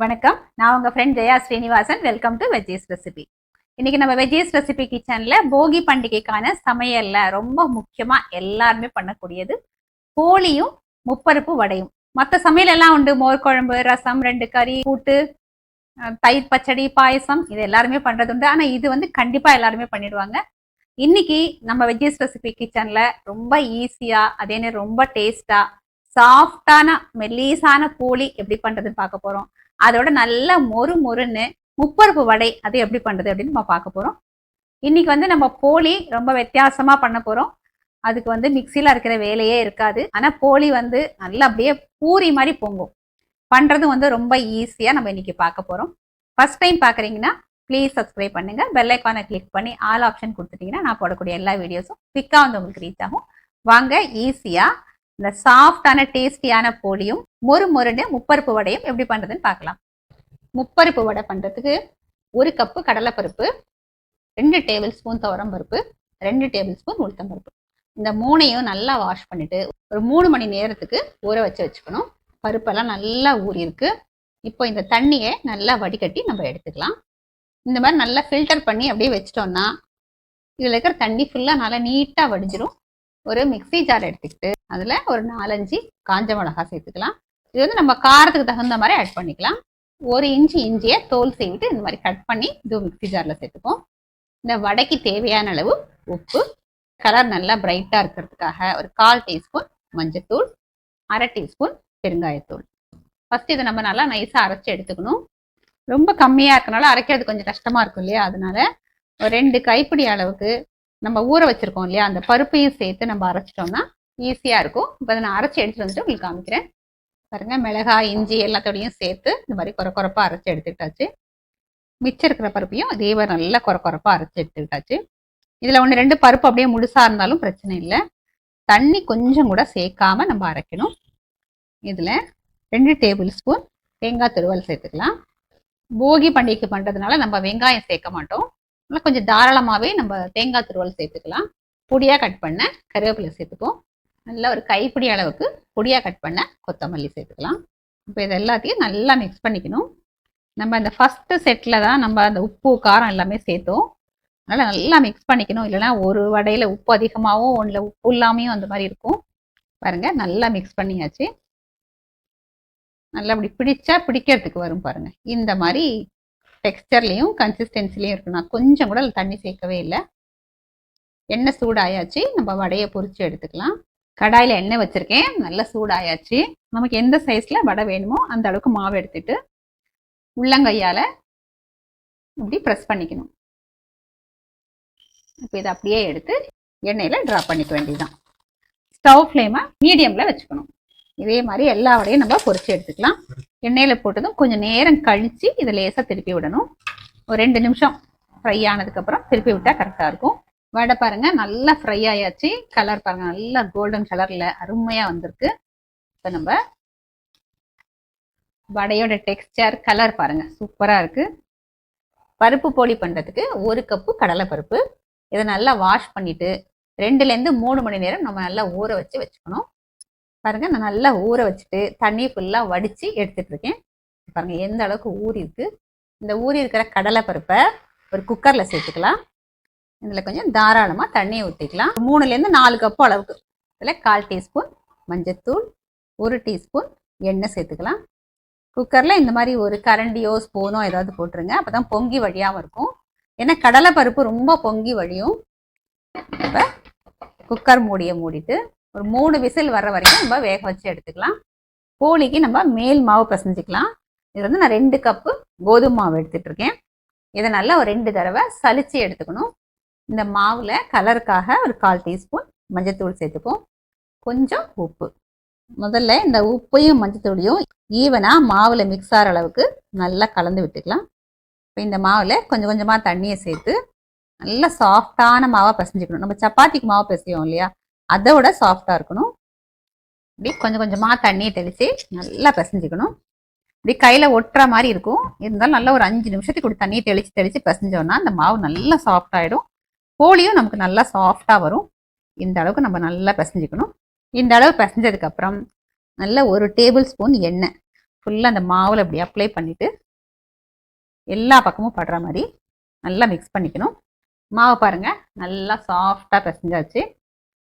வணக்கம். நான் உங்கள் friend Jaya Srinivasan. Welcome to veggies recipe இன்னைக்கு நம்ம வெஜ்ஜீஸ் ரெசிபி கிச்சனில் போகி பண்டிகைக்கான சமையலில் ரொம்ப முக்கியமாக எல்லாருமே பண்ணக்கூடியது கோழியும் முப்பருப்பு வடையும். மற்ற சமையல் எல்லாம் உண்டு. மோர் குழம்பு ரசம் ரெண்டு கறி கூட்டு தயிர் பச்சடி பாயசம் இது எல்லாருமே பண்ணுறது உண்டு. ஆனால் இது வந்து கண்டிப்பாக எல்லாருமே பண்ணிடுவாங்க. இன்னைக்கு நம்ம வெஜ்ஜீஸ் ரெசிபி கிச்சனில் ரொம்ப ஈஸியாக அதே நேரம் ரொம்ப டேஸ்டாக சாஃப்டான மெல்லீஸான கோழி எப்படி பண்ணுறதுன்னு பார்க்க போகிறோம் அதோட நல்லா மொறு மொறுன்னு முப்பருப்பு வடை அது எப்படி பண்ணுறது அப்படின்னு நம்ம பார்க்க போகிறோம் இன்னைக்கு வந்து நம்ம போலி ரொம்ப வித்தியாசமாக பண்ண போகிறோம் அதுக்கு வந்து மிக்சியில் இருக்கிற வேலையே இருக்காது. ஆனால் போலி வந்து நல்லா அப்படியே பூரி மாதிரி பொங்கும். பண்ணுறது வந்து ரொம்ப ஈஸியாக நம்ம இன்னைக்கு பார்க்க போகிறோம் ஃபஸ்ட் டைம் பார்க்குறீங்கன்னா ப்ளீஸ் சப்ஸ்கிரைப் பண்ணுங்க. பெல் ஐக்கானை கிளிக் பண்ணி ஆல் ஆப்ஷன் கொடுத்துட்டிங்கன்னா நான் போடக்கூடிய எல்லா வீடியோஸும் குவிக்காக வந்து உங்களுக்கு ரீச் ஆகும். வாங்க ஈஸியாக இந்த சாஃப்டான டேஸ்டியான போலியும் மொறு மொறுன்னு முப்பருப்பு வடையும் எப்படி பண்ணுறதுன்னு பார்க்கலாம். முப்பருப்பு வடை பண்ணுறதுக்கு ஒரு கப்பு கடலைப்பருப்பு ரெண்டு டேபிள் ஸ்பூன் துவரம் பருப்பு ரெண்டு டேபிள் ஸ்பூன் உளுத்தம் பருப்பு. இந்த மூணையும் நல்லா வாஷ் பண்ணிட்டு ஒரு மூணு மணி நேரத்துக்கு ஊற வச்சு வச்சுக்கணும். பருப்பெல்லாம் நல்லா ஊறியிருக்கு. இப்போ இந்த தண்ணியை நல்லா வடிகட்டி நம்ம எடுத்துக்கலாம். இந்த மாதிரி நல்லா ஃபில்டர் பண்ணி அப்படியே வச்சிட்டோம்னா இதில் இருக்கிற தண்ணி ஃபுல்லாக நல்லா நீட்டாக வடிஞ்சிரும். ஒரு மிக்ஸி ஜார் எடுத்துக்கிட்டு அதில் ஒரு நாலஞ்சு காஞ்ச மிளகா சேர்த்துக்கலாம். இது வந்து நம்ம காரத்துக்கு தகுந்த மாதிரி ஆட் பண்ணிக்கலாம். ஒரு இன்ச்சு இஞ்சியை தோல் செய்விட்டு இந்த மாதிரி கட் பண்ணி இது மிக்ஸி ஜாரில் சேர்த்துப்போம். இந்த வடைக்கு தேவையான அளவு உப்பு கலர் நல்லா பிரைட்டாக இருக்கிறதுக்காக ஒரு கால் டீஸ்பூன் மஞ்சத்தூள் அரை டீஸ்பூன் பெருங்காயத்தூள். ஃபஸ்ட்டு இதை நம்ம நல்லா நைஸாக அரைச்சி எடுத்துக்கணும். ரொம்ப கம்மியாக இருக்கனால அரைக்கிறது கொஞ்சம் கஷ்டமாக இருக்கும் இல்லையா? அதனால ஒரு ரெண்டு கைப்பிடி அளவுக்கு நம்ம ஊற வச்சிருக்கோம் இல்லையா? அந்த பருப்பையும் சேர்த்து நம்ம அரைச்சிட்டோம்னா ஈஸியாக இருக்கும். இப்போ அதை நான் அரைச்சி எடுத்துட்டு வந்துட்டு உங்களுக்கு காமிக்கிறேன். பாருங்க மிளகாய் இஞ்சி எல்லாத்தோடையும் சேர்த்து இந்த மாதிரி குறை குறைப்பாக அரைச்சி எடுத்துக்கிட்டாச்சு. மிச்சம் இருக்கிற பருப்பையும் அதே மாதிரி நல்லா குறை குறைப்பாக அரைச்சி எடுத்துக்கிட்டாச்சு. இதில் ஒன்று ரெண்டு பருப்பு அப்படியே முழுசாக இருந்தாலும் பிரச்சனை இல்லை. தண்ணி கொஞ்சம் கூட சேர்க்காம நம்ம அரைக்கணும். இதில் ரெண்டு டேபிள் ஸ்பூன் தேங்காய் துருவல் சேர்த்துக்கலாம். போகி பண்டிகைக்கு பண்ணுறதுனால நம்ம வெங்காயம் சேர்க்க மாட்டோம். நல்லா கொஞ்சம் தாராளமாகவே நம்ம தேங்காய் துருவல் சேர்த்துக்கலாம். பொடியாக கட் பண்ண கருவேப்பிலை சேர்த்துப்போம் நல்லா ஒரு கைப்பிடி அளவுக்கு பொடியாக கட் பண்ண கொத்தமல்லி சேர்த்துக்கலாம். இப்போ இது எல்லாத்தையும் நல்லா மிக்ஸ் பண்ணிக்கணும். நம்ம இந்த ஃபஸ்ட்டு செட்டில் தான் நம்ம அந்த உப்பு காரம் எல்லாமே சேர்த்தோம். அதனால் நல்லா மிக்ஸ் பண்ணிக்கணும். இல்லைன்னா ஒரு வடையில் உப்பு அதிகமாகவும் ஒன்றில் உப்பு இல்லாமையும் அந்த மாதிரி இருக்கும். பாருங்கள் நல்லா மிக்ஸ் பண்ணியாச்சு. நல்லா அப்படி பிடிச்சா பிடிக்கிறதுக்கு வரும் பாருங்கள் இந்த மாதிரி டெக்ஸ்டர்லேயும் கன்சிஸ்டன்சிலையும் இருக்கு நான் கொஞ்சம் கூட தண்ணி சேர்க்கவே இல்லை. எண்ணெய் சூடாயாச்சு. நம்ம வடையை பொறிச்சு எடுத்துக்கலாம். கடாயில் எண்ணெய் வச்சுருக்கேன். நல்லா சூடாயாச்சு. நமக்கு எந்த சைஸில் வடை வேணுமோ அந்த அளவுக்கு மாவு எடுத்துட்டு உள்ளங்கையால் இப்படி ப்ரெஸ் பண்ணிக்கணும். இப்போ இதை அப்படியே எடுத்து எண்ணெயில் ட்ராப் பண்ணிக்க வேண்டியதுதான். ஸ்டவ் ஃப்ளேமை மீடியமில் வச்சுக்கணும். இதே மாதிரி எல்லா வடையும் நம்ம பொறிச்சு எடுத்துக்கலாம். எண்ணெயில் போட்டதும் கொஞ்சம் நேரம் கழித்து இதை லேசாக திருப்பி விடணும். ஒரு ரெண்டு நிமிஷம் ஃப்ரை ஆனதுக்கப்புறம் திருப்பி விட்டால் கரெக்டாக இருக்கும். வடை பாருங்கள் நல்லா ஃப்ரை ஆயாச்சு. கலர் பாருங்கள் நல்லா கோல்டன் கலரில் அருமையாக வந்திருக்கு. இப்போ நம்ம வடையோட டெக்ஸ்டர் கலர் பாருங்கள் சூப்பராக இருக்குது பருப்பு போலி பண்ணுறதுக்கு ஒரு கப்பு கடலை பருப்பு இதை நல்லா வாஷ் பண்ணிவிட்டு ரெண்டுலேருந்து மூணு மணி நேரம் நம்ம நல்லா ஊற வச்சு வச்சுக்கணும். பாருங்க நான் நல்லா ஊற வச்சுட்டு தண்ணி ஃபுல்லாக வடித்து எடுத்துட்டு இருக்கேன் பாருங்க எந்த அளவுக்கு ஊறி இருக்குது இந்த ஊறி இருக்கிற கடலை பருப்பை ஒரு குக்கரில் சேர்த்துக்கலாம். இதில் கொஞ்சம் தாராளமாக தண்ணியை ஊற்றிக்கலாம் மூணுலேருந்து நாலு கப்பு அளவுக்கு. இதில் கால் டீஸ்பூன் மஞ்சத்தூள் ஒரு டீஸ்பூன் எண்ணெய் சேர்த்துக்கலாம். குக்கரில் இந்த மாதிரி ஒரு கரண்டியோ ஸ்பூனோ ஏதாவது போட்டுருங்க. அப்போ தான் பொங்கி வழியாகவும் இருக்கும். ஏன்னா கடலை பருப்பு ரொம்ப பொங்கி வழியும். இப்போ குக்கர் மூடியை மூடிட்டு ஒரு மூணு விசில் வர்ற வரைக்கும் நம்ம வேக வச்சு எடுத்துக்கலாம். போலிக்கு நம்ம மேல் மாவு பிசைஞ்சிக்கலாம். இது வந்து நான் ரெண்டு கப்பு கோதுமை மாவு எடுத்துட்டு இருக்கேன் இதை நல்லா ஒரு ரெண்டு தடவை சலிச்சு எடுத்துக்கணும். இந்த மாவில் கலருக்காக ஒரு கால் டீஸ்பூன் மஞ்சத்தூள் சேர்த்துப்போம். கொஞ்சம் உப்பு. முதல்ல இந்த உப்பையும் மஞ்சத்தூளையும் ஈவனாக மாவில் மிக்ஸ் ஆகிற அளவுக்கு நல்லா கலந்து விட்டுக்கலாம். இப்போ இந்த மாவில் கொஞ்சம் கொஞ்சமாக தண்ணியை சேர்த்து நல்லா சாஃப்டான மாவாக பசஞ்சிக்கணும். நம்ம சப்பாத்திக்கு மாவு பிசையோம் இல்லையா? அதை விட சாஃப்டாக இருக்கணும். இப்படி கொஞ்சம் கொஞ்சமாக தண்ணியை தெளித்து நல்லா பிசைஞ்சிக்கணும். இப்படி கையில் ஒட்டுற மாதிரி இருக்கும். இருந்தாலும் நல்லா ஒரு அஞ்சு நிமிஷத்துக்கு இப்படி தண்ணியை தெளித்து தெளித்து பிசைஞ்சோன்னா அந்த மாவு நல்லா சாஃப்டாகிடும் போலியும் நமக்கு நல்லா சாஃப்டாக வரும். இந்த அளவுக்கு நம்ம நல்லா பிசைஞ்சிக்கணும். இந்த அளவு பிசைஞ்சதுக்கப்புறம் நல்ல ஒரு டேபிள் ஸ்பூன் எண்ணெய் ஃபுல்லாக அந்த மாவில் அப்படி அப்ளை பண்ணிவிட்டு எல்லா பக்கமும் படுற மாதிரி நல்லா மிக்ஸ் பண்ணிக்கணும். மாவை பாருங்கள் நல்லா சாஃப்டாக பிசைஞ்சாச்சு.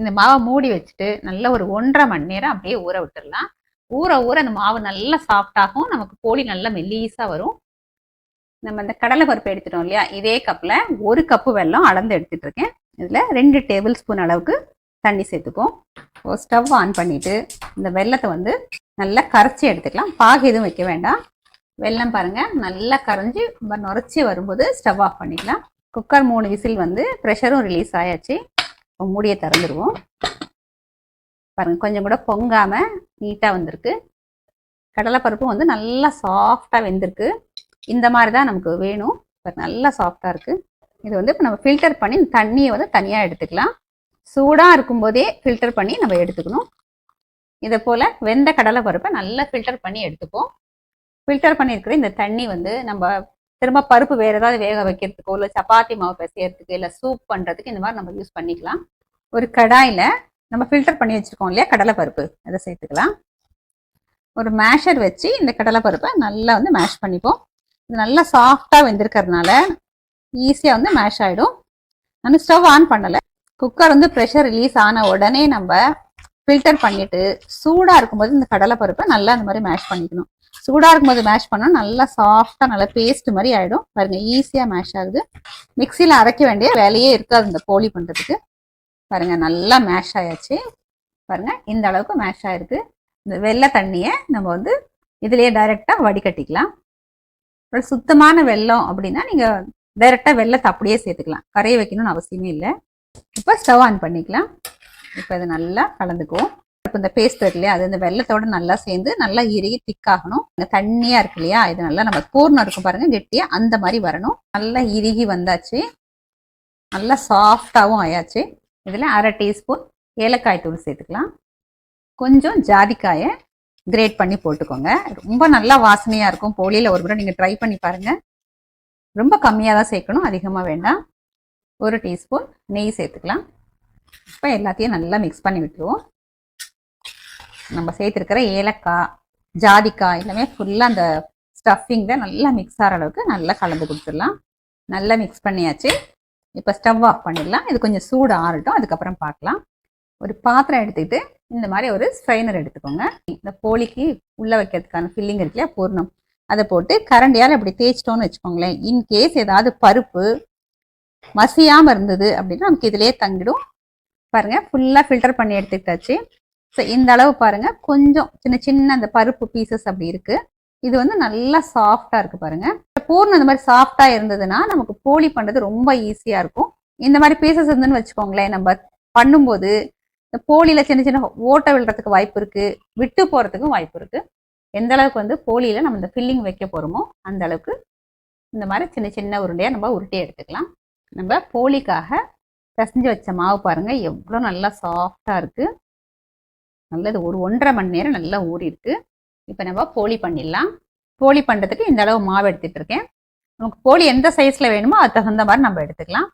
இந்த மாவை மூடி வச்சுட்டு நல்லா ஒரு ஒன்றரை மணி நேரம் அப்படியே ஊற விட்டுடலாம் ஊற ஊற அந்த மாவு நல்லா சாஃப்டாகும் நமக்கு போலி நல்லா மெல்லீஸாக வரும். நம்ம இந்த கடலை பருப்பு எடுத்துட்டோம் இல்லையா? இதே கப்பில் ஒரு கப்பு வெல்லம் அளந்து எடுத்துட்டு இருக்கேன். இதில் ரெண்டு டேபிள் ஸ்பூன் அளவுக்கு தண்ணி சேர்த்துப்போம் ஸ்டவ் ஆன் பண்ணிவிட்டு இந்த வெல்லத்தை வந்து நல்லா கரைச்சி எடுத்துக்கலாம். பாகு எதுவும் வைக்க வேண்டாம். வெல்லம் பாருங்கள் நல்லா கரைஞ்சி நுரைச்சி வரும்போது ஸ்டவ் ஆஃப் பண்ணிக்கலாம். குக்கர் மூணு விசில் வந்து ப்ரெஷரும் ரிலீஸ் ஆயாச்சு. மூடியை திறந்துருவோம். பாருங்கள் கொஞ்சம் கூட பொங்காமல் நீட்டாக வந்திருக்கு. கடலைப்பருப்பும் வந்து நல்லா சாஃப்டாக வெந்திருக்கு. இந்த மாதிரி தான் நமக்கு வேணும். நல்லா சாஃப்டாக இருக்குது இது வந்து இப்போ நம்ம ஃபில்டர் பண்ணி இந்த தண்ணியை வந்து தனியாக எடுத்துக்கலாம். சூடாக இருக்கும்போதே ஃபில்டர் பண்ணி நம்ம எடுத்துக்கணும். இதை போல் வெந்த கடலை பருப்பை நல்லா ஃபில்டர் பண்ணி எடுத்துப்போம். ஃபில்டர் பண்ணியிருக்கிற இந்த தண்ணி வந்து நம்ம திரும்ப பருப்பு வேறு ஏதாவது வேக வைக்கிறதுக்கோ இல்லை சப்பாத்தி மாவு பிசையறதுக்கு இல்லை சூப் பண்ணுறதுக்கு இந்த மாதிரி நம்ம யூஸ் பண்ணிக்கலாம். ஒரு கடாயில் நம்ம ஃபில்டர் பண்ணி வச்சுருக்கோம் இல்லையா கடலை பருப்பு. அதை சேர்த்துக்கலாம். ஒரு மேஷர் வச்சு இந்த கடலை பருப்பை நல்லா வந்து மேஷ் பண்ணிப்போம். இது நல்லா சாஃப்டாக வெந்திருக்கிறதுனால ஈஸியாக வந்து மேஷ் ஆகிடும் நான் ஸ்டவ் ஆன் பண்ணலை. குக்கர் வந்து ப்ரெஷர் ரிலீஸ் ஆன உடனே நம்ம ஃபில்டர் பண்ணிட்டு சூடாக இருக்கும்போது இந்த கடலை பருப்பை நல்லா அந்த மாதிரி மேஷ் பண்ணிக்கணும். சூடாக இருக்கும்போது மேஷ் பண்ணால் நல்லா சாஃப்டாக நல்லா பேஸ்ட் மாதிரி ஆகிடும் பாருங்கள் ஈஸியாக மேஷ் ஆகுது. மிக்சியில் அரைக்க வேண்டிய வேலையே இருக்காது இந்த போலி பண்ணுறதுக்கு பாருங்க நல்லா மேஷ் ஆயாச்சு. பாருங்க இந்த அளவுக்கு மேஷ் ஆகிருக்கு இந்த வெள்ளை தண்ணியை நம்ம வந்து இதுலேயே டைரெக்டாக வடிகட்டிக்கலாம். அப்புறம் சுத்தமான வெல்லம் அப்படின்னா நீங்கள் டைரெக்டாக வெள்ளத்தை அப்படியே சேர்த்துக்கலாம். கரையை வைக்கணும்னு அவசியமே இல்லை. இப்போ ஸ்டவ் ஆன் பண்ணிக்கலாம். இப்போ இதை நல்லா கலந்துக்குவோம். இப்போ இந்த பேஸ்ட் இருக்கு இல்லையா அது இந்த வெள்ளத்தோட நல்லா சேர்ந்து நல்லா இறுகி திக்காகணும் இந்த தண்ணியாக இருக்கு இல்லையா இது நல்லா நம்ம பூர்ணம் இருக்கும் பாருங்க கெட்டியாக அந்த மாதிரி வரணும். நல்லா இறுகி வந்தாச்சு. நல்லா சாஃப்டாகவும் ஆயாச்சு. இதில் அரை டீஸ்பூன் ஏலக்காய் தூள் சேர்த்துக்கலாம். கொஞ்சம் ஜாதிக்காயை கிரேட் பண்ணி போட்டுக்கோங்க. ரொம்ப நல்லா வாசனையாக இருக்கும். போலியில் ஒரு முறை நீங்கள் ட்ரை பண்ணி பாருங்கள் ரொம்ப கம்மியாக தான் சேர்க்கணும் அதிகமாக வேண்டாம். ஒரு டீஸ்பூன் நெய் சேர்த்துக்கலாம். இப்போ எல்லாத்தையும் நல்லா மிக்ஸ் பண்ணி விட்டுருவோம். நம்ம சேர்த்துருக்கிற ஏலக்காய் ஜாதிக்காய் எல்லாமே ஃபுல்லாக அந்த ஸ்டஃபிங்கில் நல்லா மிக்ஸ் ஆகிற அளவுக்கு நல்லா கலந்து கொடுத்துடலாம். நல்லா மிக்ஸ் பண்ணியாச்சு. இப்போ ஸ்டவ் ஆஃப் பண்ணிடலாம். இது கொஞ்சம் சூடு ஆறட்டும். அதுக்கப்புறம் பார்க்கலாம். ஒரு பாத்திரம் எடுத்துக்கிட்டு இந்த மாதிரி ஒரு ஸ்ட்ரைனர் எடுத்துக்கோங்க. இந்த போலிக்கு உள்ளே வைக்கிறதுக்கான ஃபில்லிங் இருக்கு இல்லையா? பூர்ணம். அதை போட்டு கரண்டியால் இப்படி தேய்ச்சிட்டோன்னு வச்சுக்கோங்களேன். இன்கேஸ் ஏதாவது பருப்பு மசியாமல் இருந்தது அப்படின்னா நமக்கு இதிலே தங்கிடும். பாருங்கள் ஃபுல்லாக ஃபில்டர் பண்ணி எடுத்துக்கிட்டாச்சு. ஸோ இந்த அளவு பாருங்கள் கொஞ்சம் சின்ன சின்ன அந்த பருப்பு பீசஸ் அப்படி இருக்குது இது வந்து நல்லா சாஃப்டாக இருக்குது பாருங்கள் பூர்ணம் இந்த மாதிரி சாஃப்டாக இருந்ததுன்னா நமக்கு போலி பண்ணுறது ரொம்ப ஈஸியாக இருக்கும். இந்த மாதிரி பீசஸ் இருந்துன்னு வச்சுக்கோங்களேன் நம்ம பண்ணும்போது இந்த போலியில் சின்ன சின்ன ஓட்டை விழுறதுக்கு வாய்ப்பு இருக்குது விட்டு போகிறதுக்கும் வாய்ப்பு இருக்குது எந்த அளவுக்கு வந்து போலியில் நம்ம இந்த ஃபில்லிங் வைக்க போகிறோமோ அந்த அளவுக்கு இந்த மாதிரி சின்ன சின்ன உருண்டையாக நம்ம உருட்டி எடுத்துக்கலாம். நம்ம போலிக்காக பிசைஞ்சு வச்ச மாவு பாருங்கள் எவ்வளோ நல்லா சாஃப்டாக இருக்குது நல்லது. ஒரு ஒன்றரை மணி நேரம் நல்லா ஊறிருக்கு இப்போ நம்ம போலி பண்ணிடலாம். போலி பண்ணுறதுக்கு இந்த அளவு மாவு எடுத்துகிட்டு இருக்கேன். நமக்கு போலி எந்த சைஸில் வேணுமோ அது தகுந்த மாதிரி நம்ம எடுத்துக்கலாம்.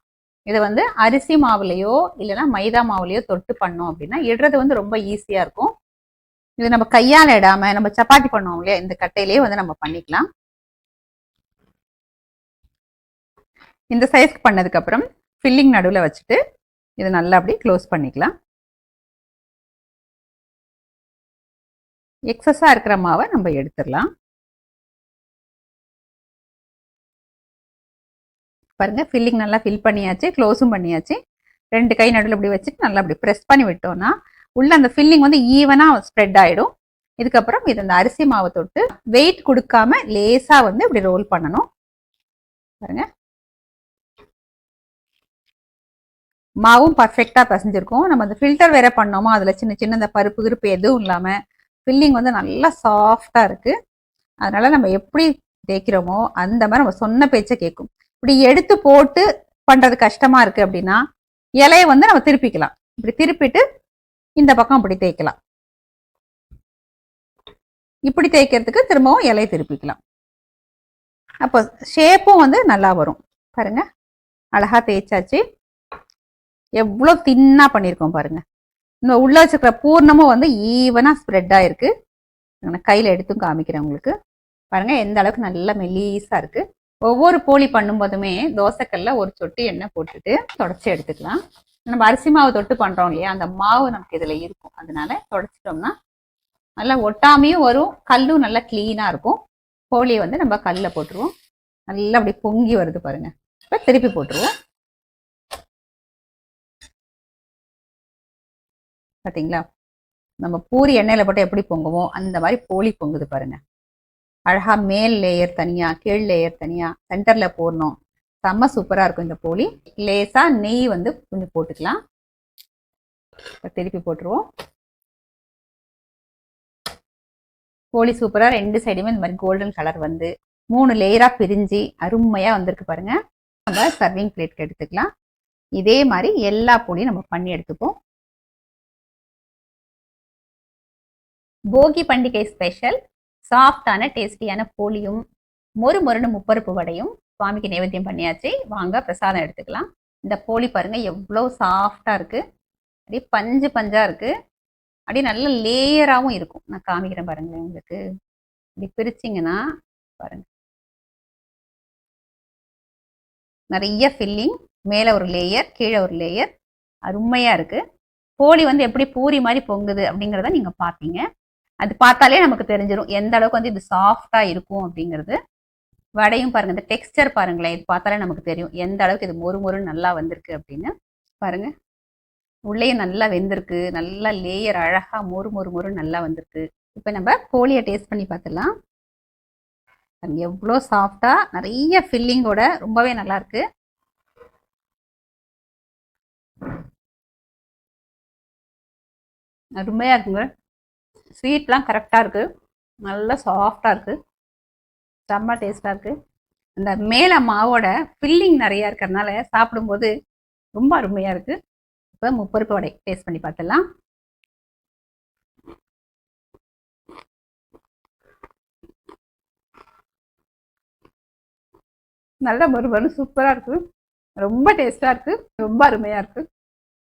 இதை வந்து அரிசி மாவுலேயோ இல்லைன்னா மைதா மாவுலையோ தொட்டு பண்ணோம் அப்படின்னா இடுறது வந்து ரொம்ப ஈஸியாக இருக்கும். இது நம்ம கையால் இடாமல் நம்ம சப்பாத்தி பண்ணுவோம் இல்லையா இந்த கட்டையிலேயே வந்து நம்ம பண்ணிக்கலாம். இந்த சைஸ்க்கு பண்ணதுக்கப்புறம் ஃபில்லிங் நடுவில் வச்சுட்டு இதை நல்லா அப்படி க்ளோஸ் பண்ணிக்கலாம். எக்ஸஸாக இருக்கிற மாவை நம்ம எடுத்துடலாம். பாருங்கள் ஃபில்லிங் நல்லா ஃபில் பண்ணியாச்சு க்ளோஸும் பண்ணியாச்சு. ரெண்டு கை நடுவில் இப்படி வச்சுட்டு நல்லா அப்படி ப்ரெஸ் பண்ணி விட்டோம்னா உள்ள அந்த ஃபில்லிங் வந்து ஈவனாக ஸ்ப்ரெட் ஆகிடும் இதுக்கப்புறம் இது அந்த அரிசி மாவை தொட்டு வெயிட் கொடுக்காம லேசாக வந்து இப்படி ரோல் பண்ணணும். பாருங்க. மாவும் பர்ஃபெக்டாக பசஞ்சிருக்கும். நம்ம அந்த ஃபில்டர் வேற பண்ணோமோ? அதில் சின்ன சின்ன இந்த பருப்பு கிருப்பு எதுவும் இல்லாமல் ஃபில்லிங் வந்து நல்லா சாஃப்டாக இருக்குது அதனால் நம்ம எப்படி தேய்க்கிறோமோ அந்த மாதிரி நம்ம சொன்ன பேச்சை கேட்கும். இப்படி எடுத்து போட்டு பண்ணுறது கஷ்டமாக இருக்குது அப்படின்னா இலையை வந்து நம்ம திருப்பிக்கலாம். இப்படி திருப்பிட்டு இந்த பக்கம் இப்படி தேய்க்கலாம். இப்படி தேய்க்கிறதுக்கு திரும்பவும் இலையை திருப்பிக்கலாம். அப்போ ஷேப்பும் வந்து நல்லா வரும். பாருங்க. அழகாக தேய்ச்சாச்சு. எவ்வளோ தின்னாக பண்ணியிருக்கோம் பாருங்க. இந்த உள்ள வச்சுக்கிற பூர்ணமும் வந்து ஈவனாக ஸ்ப்ரெட் ஆகிருக்கு நான் கையில் எடுத்தும் காமிக்கிறேன் உங்களுக்கு. பாருங்க எந்த அளவுக்கு நல்லா மெலீஸாக இருக்குது ஒவ்வொரு போலி பண்ணும்போதுமே தோசைக்கல்ல ஒரு சொட்டு எண்ணெய் போட்டுட்டு தொடச்சி எடுத்துக்கலாம். நம்ம அரிசி மாவு தொட்டு பண்ணுறோம் இல்லையா? அந்த மாவு நமக்கு இதில் இருக்கும். அதனால தொடச்சிட்டோம்னா நல்லா ஒட்டாமையும் வரும். கல்லும் நல்லா க்ளீனாக இருக்கும். கோழியை வந்து நம்ம கல்லில் போட்டுருவோம். நல்லா அப்படி பொங்கி வருது பாருங்கள் இப்போ திருப்பி போட்டுருவோம். பார்த்தீங்களா நம்ம பூரி எண்ணெயில் போட்டு எப்படி பொங்குவோம்? அந்த மாதிரி போலி பொங்குது பாருங்க. அழகா மேல் லேயர் தனியா கீழ் லேயர் தனியா சென்டர்ல போடணும். செம்ம சூப்பரா இருக்கும் இந்த போலி. லேசா நெய் வந்து கொஞ்சம் போட்டுக்கலாம். திருப்பி போட்டுருவோம். போலி சூப்பரா ரெண்டு சைடுமே இந்த மாதிரி கோல்டன் கலர் வந்து மூணு லேயரா பிரிஞ்சு அருமையா வந்திருக்கு பாருங்க. நம்ம சர்விங் பிளேட்க்கு எடுத்துக்கலாம். இதே மாதிரி எல்லா போலியும் நம்ம பண்ணி எடுத்துப்போம். போகி பண்டிகை ஸ்பெஷல் சாஃப்டான டேஸ்டியான போலியும் மொறு மொறுன்னு முப்பருப்பு வடையும் சுவாமிக்கு நைவேத்தியம் பண்ணியாச்சு. வாங்க பிரசாதம் எடுத்துக்கலாம். இந்த போலி பாருங்க எவ்வளோ சாஃப்டாக இருக்குது அப்படியே பஞ்சு பஞ்சாக இருக்குது அப்படியே நல்ல லேயராகவும் இருக்கும். நான் காமிக்கிறேன் பாருங்களேன் உங்களுக்கு. இப்படி பிரிச்சிங்கன்னா பாருங்க. நிறைய ஃபில்லிங் மேலே ஒரு லேயர் கீழே ஒரு லேயர் அருமையாக இருக்குது போலி வந்து எப்படி பூரி மாதிரி பொங்குது அப்படிங்கிறத நீங்கள் பார்ப்பீங்க. அது பார்த்தாலே நமக்கு தெரிஞ்சிடும் எந்த அளவுக்கு வந்து இது சாஃப்டாக இருக்கும் அப்படிங்கிறது. வடையும் பாருங்கள் இந்த டெக்ஸ்டர் பாருங்களேன் இது பார்த்தாலே நமக்கு தெரியும் எந்த அளவுக்கு இது மொறு மொறு நல்லா வந்திருக்கு அப்படின்னு. பாருங்க. உள்ளேயும் நல்லா வெந்திருக்கு நல்லா லேயர் அழகாக மொறு மொறு மொறு நல்லா வந்திருக்கு. இப்போ நம்ம கோழியை டேஸ்ட் பண்ணி பார்த்துடலாம். எவ்வளோ சாஃப்டாக நிறைய ஃபில்லிங்கோட ரொம்பவே நல்லா இருக்கு. இருக்குங்க. ஸ்வீட்லாம் கரெக்டாக இருக்குது நல்லா சாஃப்டாக இருக்குது செம்ம டேஸ்ட்டாக இருக்குது அந்த மேலே மாவோட ஃபில்லிங் நிறையா இருக்கிறதுனால சாப்பிடும்போது ரொம்ப அருமையாக இருக்குது இப்போ முப்பருப்பு வடை டேஸ்ட் பண்ணி பார்த்துடலாம். நல்ல மறுபரு சூப்பராக இருக்குது ரொம்ப டேஸ்ட்டாக இருக்குது ரொம்ப அருமையாக இருக்குது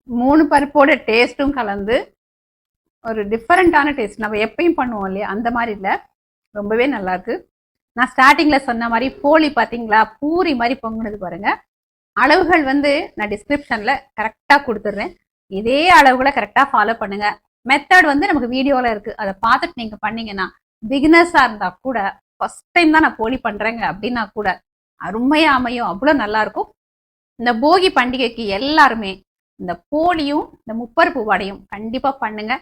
மூணு பருப்போட டேஸ்ட்டும் கலந்து ஒரு டிஃப்ரெண்ட்டான டேஸ்ட் நம்ம எப்பயும் பண்ணுவோம் இல்லையா? அந்த மாதிரி இல்லை. ரொம்பவே நல்லா இருக்கு நான் ஸ்டார்டிங்கில் சொன்ன மாதிரி போலி பார்த்தீங்களா பூரி மாதிரி பொங்குனது பாருங்க. அளவுகள் வந்து நான் டிஸ்கிரிப்ஷனில் கரெக்டாக கொடுத்துட்றேன். இதே அளவுகளை கரெக்டாக ஃபாலோ பண்ணுங்க. மெத்தட் வந்து நமக்கு வீடியோவில் இருக்கு. அதை பார்த்துட்டு நீங்கள் பண்ணீங்கன்னா பிகினர்ஸாக இருந்தால் கூட ஃபர்ஸ்ட் டைம் தான் நான் போலி பண்ணுறேங்க அப்படின்னா கூட அருமையாக அமையும். அவ்வளோ நல்லாயிருக்கும் இந்த போகி பண்டிகைக்கு எல்லாருமே இந்த போலியும் இந்த முப்பருப்பு வடையும் கண்டிப்பாக பண்ணுங்கள்